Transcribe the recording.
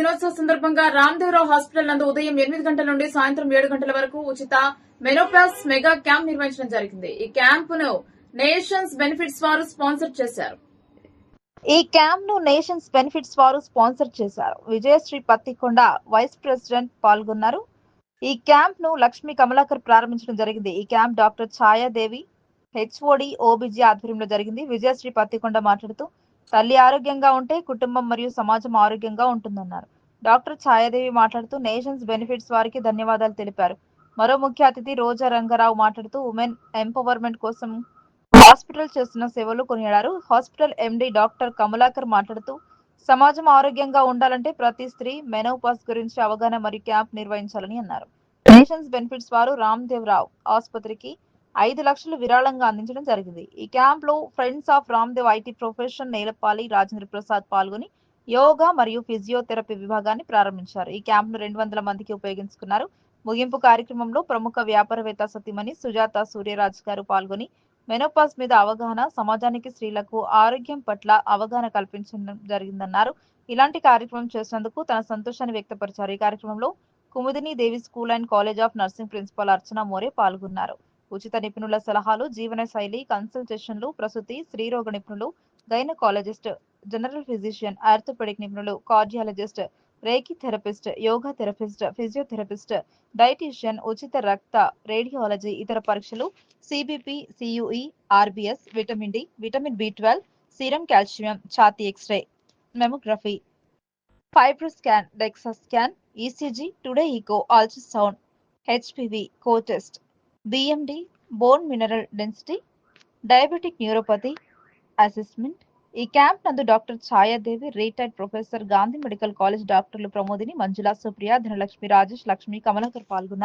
దినోత్సవ సందర్భంగా రామ్దేవరావు హాస్పిటల్ నందు ఉదయం ఎనిమిది గంటల నుండి సాయంత్రం ఏడు గంటల వరకు ఉచిత మెనోపాస్ మెగా క్యాంప్ నిర్వహించడం జరిగింది. ఈ క్యాంపును నేషన్స్ బెనిఫిట్స్ వారు స్పాన్సర్ చేశారు. ఈ క్యాంప్ను నేషన్స్ బెనిఫిట్స్ వారు స్పాన్సర్ చేశారు. విజయశ్రీ పత్తికొండ వైస్ ప్రెసిడెంట్ పాల్గొన్నారు. ఈ క్యాంప్ను లక్ష్మీ కమలాకర్ ప్రారంభించడం జరిగింది. ఈ camp doctor Chayadevi HOD OBG ఆధ్వర్యంలో జరిగింది. విజయశ్రీ పత్తికొండ మాట్లాడుతూ తల్లి ఆరోగ్యంగా ఉంటే కుటుంబం మరియు సమాజం ఆరోగ్యంగా ఉంటుందన్నారు. డాక్టర్ ఛాయాదేవి మాట్లాడుతూ నేషన్స్ బెనిఫిట్స్ వారికి ధన్యవాదాలు తెలిపారు. మరో ముఖ్య అతిథి రోజా రంగారావు మాట్లాడుతూ ఉమెన్ ఎంపవర్మెంట్ కోసం హాస్పిటల్ చేస్తున్న సేవలు కొనియాడారు. హాస్పిటల్ ఎండి డాక్టర్ కమలాకర్ మాట్లాడుతూ సమాజం ఆరోగ్యంగా ఉండాలంటే ప్రతి స్త్రీ మెనోపాస్ గురించి అవగాహన మరియు క్యాంప్ నిర్వహించాలని అన్నారు. నేషన్స్ బెనిఫిట్స్ వారు రామ్దేవ్ రావు ఆసుపత్రికి ఐదు లక్షలు విరాళంగా అందించడం జరిగింది. ఈ క్యాంప్లో friends of Ramdev IT profession Nelapali Rajendra Prasad పాల్గొని యోగా మరియు ఫిజియోథెరపీ విభాగాన్ని ప్రారంభించారు. ఈ క్యాంప్ను రెండు వందల మందికి ఉపయోగించుకున్నారు. ముగింపు కార్యక్రమంలో ప్రముఖ వ్యాపారవేత్త సతీమణి సుజాత సూర్యరాజ్ గారు పాల్గొని మెనోపాస్ మీద అవగాహన సమాజానికి స్త్రీలకు ఆరోగ్యం పట్ల అవగాహన కల్పించడం జరిగిందన్నారు. ఇలాంటి కార్యక్రమం చేసినందుకు తన సంతోషాన్ని వ్యక్తపరిచారు. ఈ కార్యక్రమంలో Kumudini Devi school and college of nursing principal Archana More పాల్గొన్నారు. ఉచిత నిపుణుల సలహాలు జీవన శైలి కన్సల్టేషన్లు ప్రసూతి స్త్రీరోగ నిపుణులు గైనకాలజిస్ట్ జనరల్ ఫిజిషియన్ ఆర్థోపెడిక్ నిపుణులు cardiologist reiki therapist yoga therapist physiotherapist dietician ఉచిత రక్త రేడియాలజీ ఇతర పరీక్షలు CBP CUE RBS vitamin D vitamin B twelve serum calcium ఛాతీ X ray. Mammography fibro scan DEXA scan ECG two D echo ultrasound HPV co test BMD bone mineral density diabetic neuropathy assessment ఈ camp నందు doctor Chayadevi retired professor Gandhi Medical College డాక్టర్లు ప్రమోదిని మంజుల సుప్రియ ధనలక్ష్మి రాజేష్ లక్ష్మి కమలాకర్ పాల్గొన్నారు.